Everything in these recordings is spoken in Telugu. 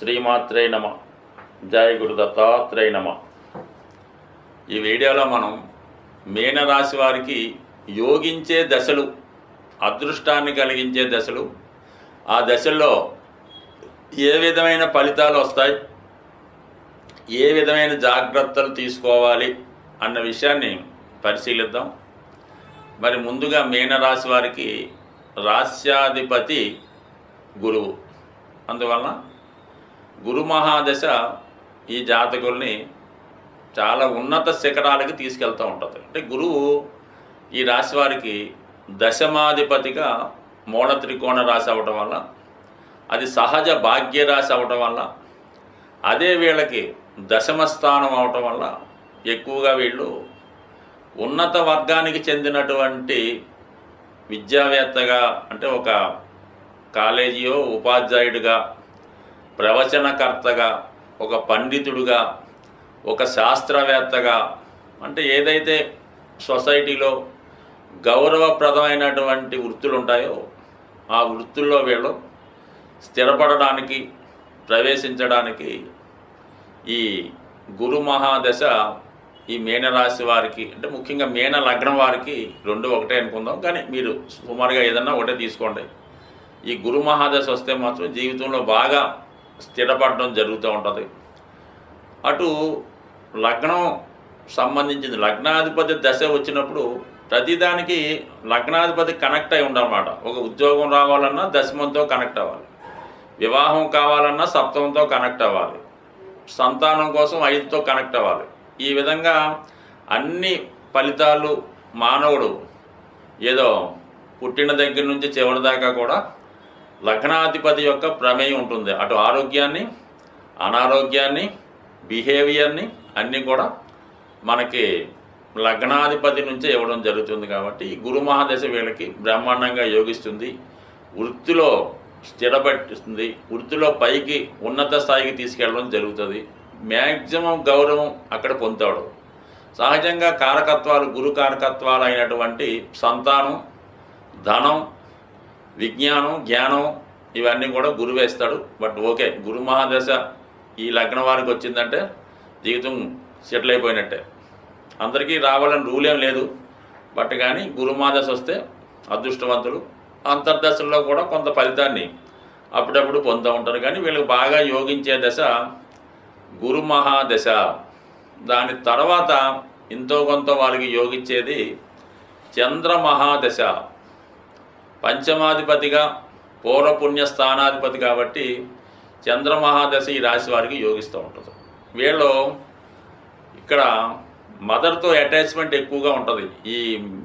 శ్రీమాత్రే నమ. జయ గురు దత్తాత్రేయ నమ. ఈ వీడియోలో మనం మీనరాశి వారికి యోగించే దశలు అదృష్టాన్ని కలిగించే దశలు ఆ దశల్లో ఏ విధమైన ఫలితాలు వస్తాయి ఏ విధమైన జాగ్రత్తలు తీసుకోవాలి అన్న విషయాన్ని పరిశీలిద్దాం. మరి ముందుగా మీనరాశి వారికి రాస్యాధిపతి గురువు. అందువలన గురు మహాదశ ఈ జాతకుల్ని చాలా ఉన్నత శిఖరాలకి తీసుకెళ్తూ ఉంటుంది. అంటే గురువు ఈ రాశి వారికి దశమాధిపతిగా మూల త్రికోణ రాశి అవ్వటం వల్ల అది సహజ భాగ్య రాశి అవ్వటం వల్ల అదే వీళ్ళకి దశమ స్థానం అవటం వల్ల ఎక్కువగా వీళ్ళు ఉన్నత వర్గానికి చెందినటువంటి విద్యావేత్తగా అంటే ఒక కాలేజీయో ఉపాధ్యాయుడిగా ప్రవచనకర్తగా ఒక పండితుడుగా ఒక శాస్త్రవేత్తగా అంటే ఏదైతే సొసైటీలో గౌరవప్రదమైనటువంటి వృత్తులు ఉంటాయో ఆ వృత్తుల్లో వీళ్ళు స్థిరపడడానికి ప్రవేశించడానికి ఈ గురు మహాదశ ఈ మీనరాశి వారికి అంటే ముఖ్యంగా మీన లగ్నం వారికి రెండు ఒకటే అనుకుందాం. కానీ మీరు సుమారుగా ఏదన్నా ఒకటే తీసుకోండి. ఈ గురు మహాదశ వస్తే మాత్రం జీవితంలో బాగా స్థిరపడడం జరుగుతూ ఉంటుంది. అటు లగ్నం సంబంధించింది లగ్నాధిపతి దశ వచ్చినప్పుడు ప్రతిదానికి లగ్నాధిపతి కనెక్ట్ అయి ఉండమాట ఒక ఉద్యోగం రావాలన్నా దశమంతో కనెక్ట్ అవ్వాలి. వివాహం కావాలన్నా సప్తమంతో కనెక్ట్ అవ్వాలి. సంతానం కోసం ఐదుతో కనెక్ట్ అవ్వాలి. ఈ విధంగా అన్ని ఫలితాలు మానవుడు ఏదో పుట్టిన దగ్గర నుంచి చివరి దాకా కూడా లగ్నాధిపతి యొక్క ప్రమేయం ఉంటుంది. అటు ఆరోగ్యాన్ని అనారోగ్యాన్ని బిహేవియర్ని అన్నీ కూడా మనకి లగ్నాధిపతి నుంచే ఇవ్వడం జరుగుతుంది కాబట్టి ఈ గురు మహాదశ వీళ్ళకి బ్రహ్మాండంగా యోగిస్తుంది. వృత్తిలో స్థిరపట్టిస్తుంది. వృత్తిలో పైకి ఉన్నత స్థాయికి తీసుకెళ్ళడం జరుగుతుంది. మ్యాక్సిమం గౌరవం అక్కడ పొందుతాడు. సహజంగా కారకత్వాలు గురు కారకత్వాలు అయినటువంటి సంతానం ధనం విజ్ఞానం జ్ఞానం ఇవన్నీ కూడా గురువు వేస్తాడు. బట్ ఓకే గురు మహాదశ ఈ లగ్నం వారికి వచ్చిందంటే జీవితం సెటిల్ అయిపోయినట్టే. అందరికీ రావాలని రూల్ ఏం లేదు. బట్ కానీ గురుమాదశ వస్తే అదృష్టవంతులు. అంతర్దశల్లో కూడా కొంత ఫలితాన్ని అప్పుడప్పుడు పొందుతూ ఉంటారు. కానీ వీళ్ళకి బాగా యోగించే దశ గురు మహాదశ. దాని తర్వాత ఎంతో కొంత వాళ్ళకి యోగించేది చంద్ర మహాదశ. పంచమాధిపతిగా పూర్వపుణ్య స్థానాధిపతి కాబట్టి చంద్రమహాదశ ఈ రాశి వారికి యోగిస్తూ ఉంటుంది. వీళ్ళు ఇక్కడ మదర్తో అటాచ్మెంట్ ఎక్కువగా ఉంటుంది ఈ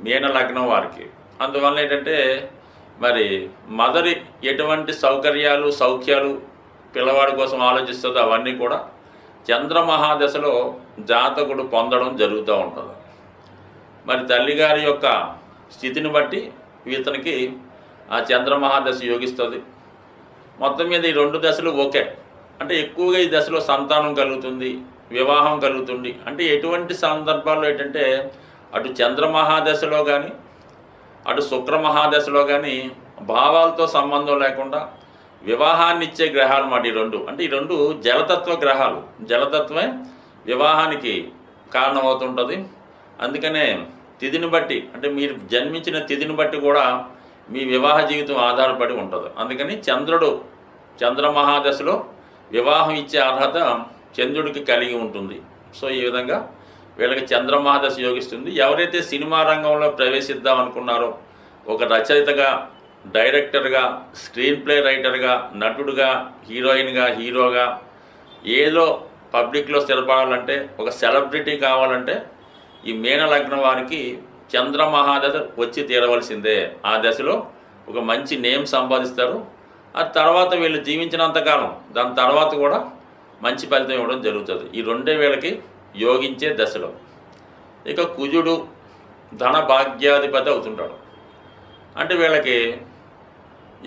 మీన లగ్నం వారికి. అందువల్ల ఏంటంటే మరి మదర్ ఎటువంటి సౌకర్యాలు సౌఖ్యాలు పిల్లవాడి కోసం ఆలోచిస్తుందో అవన్నీ కూడా చంద్రమహాదశలో జాతకుడు పొందడం జరుగుతూ ఉంటుంది. మరి తల్లిగారి యొక్క స్థితిని బట్టి ఇతనికి ఆ చంద్రమహాదశ యోగిస్తుంది. మొత్తం మీద ఈ రెండు దశలు ఓకే. అంటే ఎక్కువగా ఈ దశలో సంతానం కలుగుతుంది వివాహం కలుగుతుంది. అంటే ఎటువంటి సందర్భాల్లో ఏంటంటే అటు చంద్రమహాదశలో కానీ అటు శుక్రమహాదశలో కానీ భావాలతో సంబంధం లేకుండా వివాహాన్ని ఇచ్చే గ్రహాలు మాట ఈ రెండు. అంటే ఈ రెండు జలతత్వ గ్రహాలు. జలతత్వమే వివాహానికి కారణమవుతుంటుంది. అందుకనే తిథిని బట్టి అంటే మీరు జన్మించిన తిథిని బట్టి కూడా మీ వివాహ జీవితం ఆధారపడి ఉంటుంది. అందుకని చంద్రుడు చంద్రమహాదశలో వివాహం ఇచ్చే అర్హత చంద్రుడికి కలిగి ఉంటుంది. సో ఈ విధంగా వీళ్ళకి చంద్రమహాదశ యోగిస్తుంది. ఎవరైతే సినిమా రంగంలో ప్రవేశిద్దాం అనుకున్నారో ఒక రచయితగా డైరెక్టర్గా స్క్రీన్ ప్లే రైటర్గా నటుడుగా హీరోయిన్గా హీరోగా ఏదో పబ్లిక్లో స్థిరపడాలంటే ఒక సెలబ్రిటీ కావాలంటే ఈ మీన లగ్నం వారికి చంద్రమహాదశ వచ్చి తీరవలసిందే. ఆ దశలో ఒక మంచి నేమ్ సంపాదిస్తారు. ఆ తర్వాత వీళ్ళు జీవించినంతకాలం దాని తర్వాత కూడా మంచి ఫలితం ఇవ్వడం జరుగుతుంది. ఈ రెండే వీళ్ళకి యోగించే దశలో. ఇక కుజుడు ధన భాగ్యాధిపతి అవుతుంటాడు. అంటే వీళ్ళకి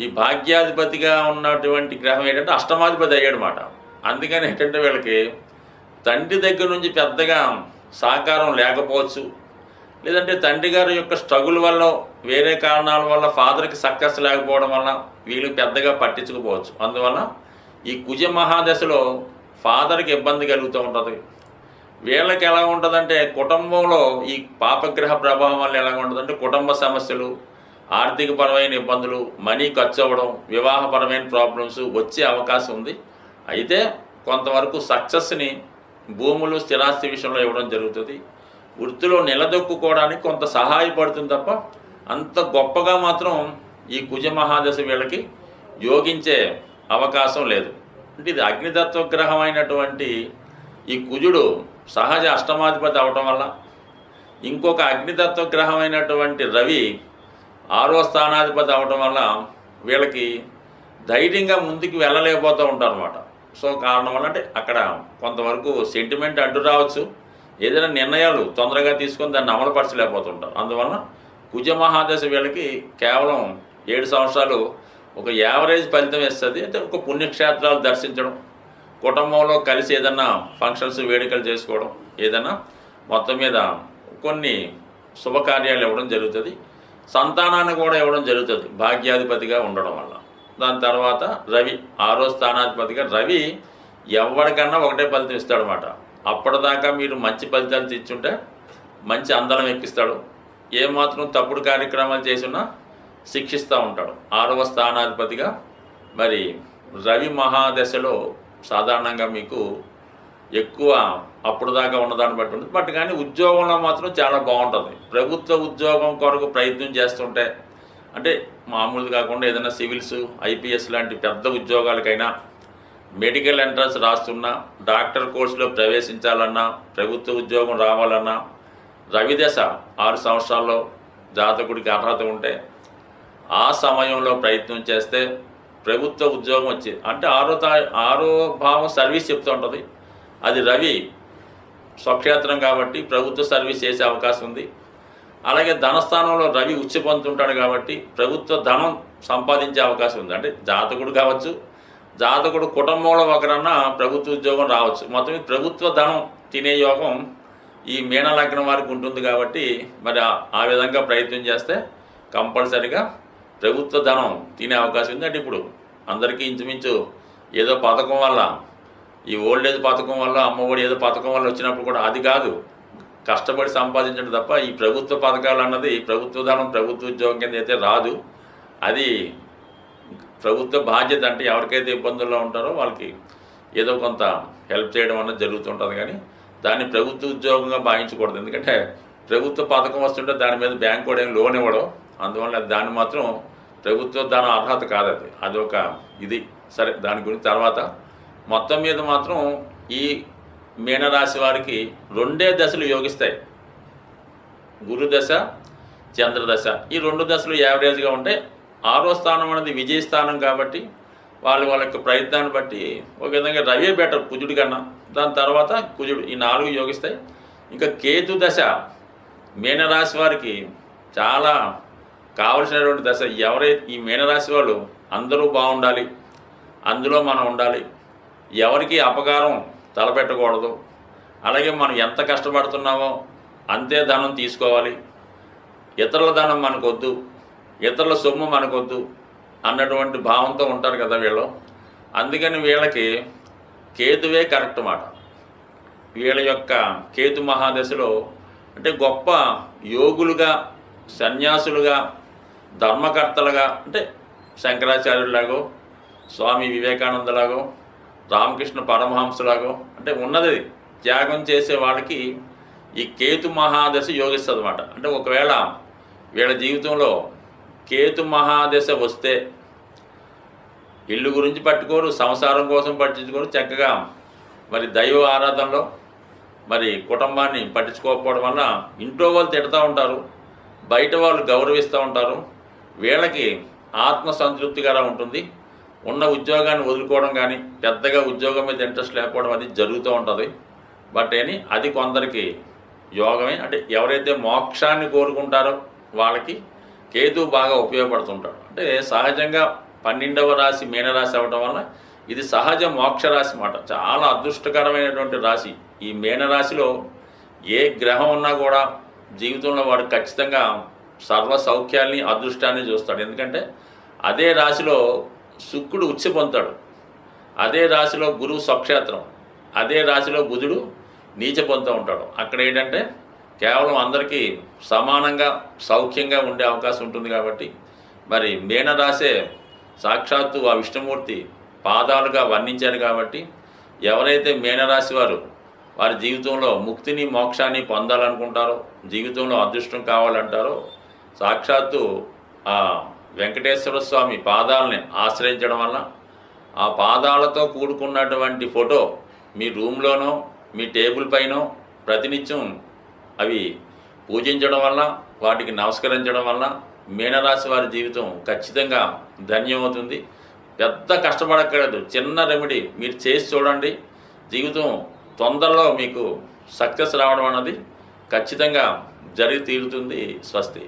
ఈ భాగ్యాధిపతిగా ఉన్నటువంటి గ్రహం ఏంటంటే అష్టమాధిపతి అయ్యాడు మాట. అందుకని ఏంటంటే వీళ్ళకి తండ్రి దగ్గర నుంచి పెద్దగా సహకారం లేకపోవచ్చు. లేదంటే తండ్రి గారి యొక్క స్ట్రగుల్ వల్ల వేరే కారణాల వల్ల ఫాదర్కి సక్సెస్ లేకపోవడం వల్ల వీళ్ళు పెద్దగా పట్టించుకోపోవచ్చు అందువల్ల ఈ కుజ మహాదశలో ఫాదర్కి ఇబ్బంది కలుగుతూ ఉంటుంది. వీళ్ళకి ఎలా ఉంటుందంటే కుటుంబంలో ఈ పాపగ్రహ ప్రభావం వల్ల ఎలా ఉంటుందంటే కుటుంబ సమస్యలు ఆర్థికపరమైన ఇబ్బందులు మనీ ఖర్చు అవ్వడం వివాహపరమైన ప్రాబ్లమ్స్ వచ్చే అవకాశం ఉంది. అయితే కొంతవరకు సక్సెస్ని భూములు స్థిరాస్తి విషయంలో ఇవ్వడం జరుగుతుంది. వృత్తిలో నిలదొక్కుకోవడానికి కొంత సహాయపడుతుంది తప్ప అంత గొప్పగా మాత్రం ఈ కుజ మహాదశ వీళ్ళకి యోగించే అవకాశం లేదు. అంటే ఇది అగ్నితత్వ గ్రహం అయినటువంటి ఈ కుజుడు సహజ అష్టమాధిపతి అవటం వల్ల ఇంకొక అగ్నితత్వ గ్రహం అయినటువంటి రవి ఆరో స్థానాధిపతి అవటం వల్ల వీళ్ళకి ధైర్యంగా ముందుకు వెళ్ళలేకపోతూ ఉంటారు అనమాట సో కారణం వల్ల అంటే అక్కడ కొంతవరకు సెంటిమెంట్ అడ్డు రావచ్చు. ఏదైనా నిర్ణయాలు తొందరగా తీసుకొని దాన్ని అమలుపరచలేకపోతుంటారు. అందువలన కుజ మహాదశ వీళ్ళకి కేవలం ఏడు సంవత్సరాలు ఒక యావరేజ్ ఫలితం ఇస్తుంది. అంటే ఒక పుణ్యక్షేత్రాలు దర్శించడం కుటుంబంలో కలిసి ఏదన్నా ఫంక్షన్స్ వేడుకలు చేసుకోవడం ఏదైనా మొత్తం మీద కొన్ని శుభకార్యాలు ఇవ్వడం జరుగుతుంది. సంతానాన్ని కూడా ఇవ్వడం జరుగుతుంది. భాగ్యాధిపతిగా ఉండడం వల్ల. దాని తర్వాత రవి ఆరో స్థానాధిపతిగా రవి ఎవరికన్నా ఒకటే ఫలితం ఇస్తాడనమాట అప్పటిదాకా మీరు మంచి ఫలితాలు తెచ్చుంటే మంచి అందలం ఎక్కిస్తాడు. ఏమాత్రం తప్పుడు కార్యక్రమాలు చేసినా శిక్షిస్తూ ఉంటాడు. ఆరవ స్థానాధిపతిగా మరి రవి మహాదశలో సాధారణంగా మీకు ఎక్కువ అప్పుడు దాకా ఉన్నదాన్ని బట్టి ఉంటుంది. బట్ కానీ ఉద్యోగంలో మాత్రం చాలా బాగుంటుంది. ప్రభుత్వ ఉద్యోగం కొరకు ప్రయత్నం చేస్తుంటే అంటే మామూలుది కాకుండా ఏదైనా సివిల్స్ ఐపీఎస్ లాంటి పెద్ద ఉద్యోగాలకైనా మెడికల్ ఎంట్రన్స్ రాస్తున్నా డాక్టర్ కోర్సులో ప్రవేశించాలన్నా ప్రభుత్వ ఉద్యోగం రావాలన్నా రవిదశ ఆరు సంవత్సరాల్లో జాతకుడికి అర్హత ఉంటే ఆ సమయంలో ప్రయత్నం చేస్తే ప్రభుత్వ ఉద్యోగం వచ్చి అంటే ఆరో తా ఆరో భావం సర్వీస్ చెప్తూ ఉంటుంది. అది రవి స్వక్షేత్రం కాబట్టి ప్రభుత్వ సర్వీస్ చేసే అవకాశం ఉంది. అలాగే ధనస్థానంలో రవి ఉచ్చి పొందుతుంటాడు కాబట్టి ప్రభుత్వ ధనం సంపాదించే అవకాశం ఉంది. అంటే జాతకుడు కావచ్చు జాతకుడు కుటుంబంలో ఒకరన్నా ప్రభుత్వ ఉద్యోగం రావచ్చు. మొత్తం ప్రభుత్వ ధనం తినే యోగం ఈ మీనలగ్నం వారికి ఉంటుంది కాబట్టి మరి ఆ- ఆ విధంగా ప్రయత్నం చేస్తే కంపల్సరిగా ప్రభుత్వ ధనం తినే అవకాశం ఉంది. అంటే ఇప్పుడు అందరికీ ఇంచుమించు ఏదో పథకం వల్ల ఈ ఓల్డ్ ఏజ్ పథకం వల్ల అమ్మఒడి ఏదో పథకం వల్ల వచ్చినప్పుడు కూడా అది కాదు. కష్టపడి సంపాదించడం తప్ప ఈ ప్రభుత్వ పథకాలు అన్నది ప్రభుత్వ ధనం ప్రభుత్వ ఉద్యోగం కింద అయితే రాదు. అది ప్రభుత్వ బాధ్యత అంటే ఎవరికైతే ఇబ్బందుల్లో ఉంటారో వాళ్ళకి ఏదో కొంత హెల్ప్ చేయడం అన్నది జరుగుతుంటుంది కానీ దాన్ని ప్రభుత్వ ఉద్యోగంగా భావించకూడదు. ఎందుకంటే ప్రభుత్వ పథకం వస్తుంటే దాని మీద బ్యాంక్ కూడా ఏం లోన్ ఇవ్వడం. అందువల్ల దాన్ని మాత్రం ప్రభుత్వ దాని అర్హత కాదు అది. అది ఒక ఇది. సరే దాని గురించి తర్వాత. మొత్తం మీద మాత్రం ఈ మీనరాశి వారికి రెండే దశలు యోగిస్తాయి. గురుదశ చంద్రదశ ఈ రెండు దశలు యావరేజ్గా ఉంటాయి ఆరో స్థానం అనేది విజయ స్థానం కాబట్టి వాళ్ళ వాళ్ళ యొక్క ప్రయత్నాన్ని బట్టి ఒక విధంగా రవే బెటర్ కుజుడు కన్నా. దాని తర్వాత కుజుడు ఈ నాలుగు యోగిస్తాయి. ఇంకా కేతు దశ మీనరాశి వారికి చాలా కావలసినటువంటి దశ. ఎవరైతే ఈ మీనరాశి వాళ్ళు అందరూ బాగుండాలి. అందులో మనం ఉండాలి. ఎవరికి అపకారం తలపెట్టకూడదు. అలాగే మనం ఎంత కష్టపడుతున్నామో అంతే ధనం తీసుకోవాలి. ఇతరుల ధనం మనకొద్దు. ఇతరుల సొమ్ము మనకొద్దు అన్నటువంటి భావంతో ఉంటారు కదా వీళ్ళు. అందుకని వీళ్ళకి కేతువే కరెక్ట్ మాట. వీళ్ళ యొక్క కేతు మహాదశలో అంటే గొప్ప యోగులుగా సన్యాసులుగా ధర్మకర్తలుగా అంటే శంకరాచార్యులాగో స్వామి వివేకానందలాగో రామకృష్ణ పరమహంసులాగో అంటే ఉన్నది త్యాగం చేసే వాళ్ళకి ఈ కేతు మహాదశ యోగిస్తుంది అనమాట అంటే ఒకవేళ వీళ్ళ జీవితంలో కేతు మహాదశ వస్తే ఇల్లు గురించి పట్టుకోరు సంసారం కోసం పట్టించుకోరు చక్కగా మరి దైవ ఆరాధనలో మరి కుటుంబాన్ని పట్టించుకోకపోవడం వల్ల ఇంట్లో వాళ్ళు తిడతా ఉంటారు బయట వాళ్ళు గౌరవిస్తూ ఉంటారు వీళ్ళకి ఆత్మ సంతృప్తికరంగా ఉంటుంది ఉన్న ఉద్యోగాన్ని వదులుకోవడం కానీ పెద్దగా ఉద్యోగం మీద ఇంట్రెస్ట్ లేకపోవడం అది జరుగుతూ ఉంటుంది. బట్ అని అది కొందరికి యోగమే. అంటే ఎవరైతే మోక్షాన్ని కోరుకుంటారో వాళ్ళకి కేతు బాగా ఉపయోగపడుతుంటాడు. అంటే సహజంగా పన్నెండవ రాశి మీనరాశి అవ్వడం వల్ల ఇది సహజ మోక్ష రాశి మాట. చాలా అదృష్టకరమైనటువంటి రాశి. ఈ మీనరాశిలో ఏ గ్రహం ఉన్నా కూడా జీవితంలో వాడు ఖచ్చితంగా సర్వ సౌఖ్యాల్ని అదృష్టాన్ని చూస్తాడు. ఎందుకంటే అదే రాశిలో శుక్రుడు ఉచ్చి పొందుతాడు. అదే రాశిలో గురువు స్వక్షేత్రం అదే రాశిలో బుధుడు నీచ పొందుతూ ఉంటాడు. అక్కడ ఏంటంటే కేవలం అందరికీ సమానంగా సౌఖ్యంగా ఉండే అవకాశం ఉంటుంది కాబట్టి మరి మీనరాశే సాక్షాత్తు ఆ విష్ణుమూర్తి పాదాలుగా వర్ణించారు కాబట్టి ఎవరైతే మీనరాశి వారు వారి జీవితంలో ముక్తిని మోక్షాన్ని పొందాలనుకుంటారో జీవితంలో అదృష్టం కావాలంటారో సాక్షాత్తు ఆ వెంకటేశ్వర స్వామి పాదాలని ఆశ్రయించడం వల్ల ఆ పాదాలతో కూడుకున్నటువంటి ఫోటో మీ రూమ్లోనో మీ టేబుల్ పైనో ప్రతినిత్యం అవి పూజించడం వల్ల వాటికి నమస్కరించడం వల్ల మీనరాశి వారి జీవితం ఖచ్చితంగా ధన్యమవుతుంది. పెద్ద కష్టపడక్కర్లేదు. చిన్న రెమెడీ మీరు చేసి చూడండి. జీవితం తొందరలో మీకు సక్సెస్ రావడం అన్నది ఖచ్చితంగా జరిగి తీరుతుంది స్వస్తి.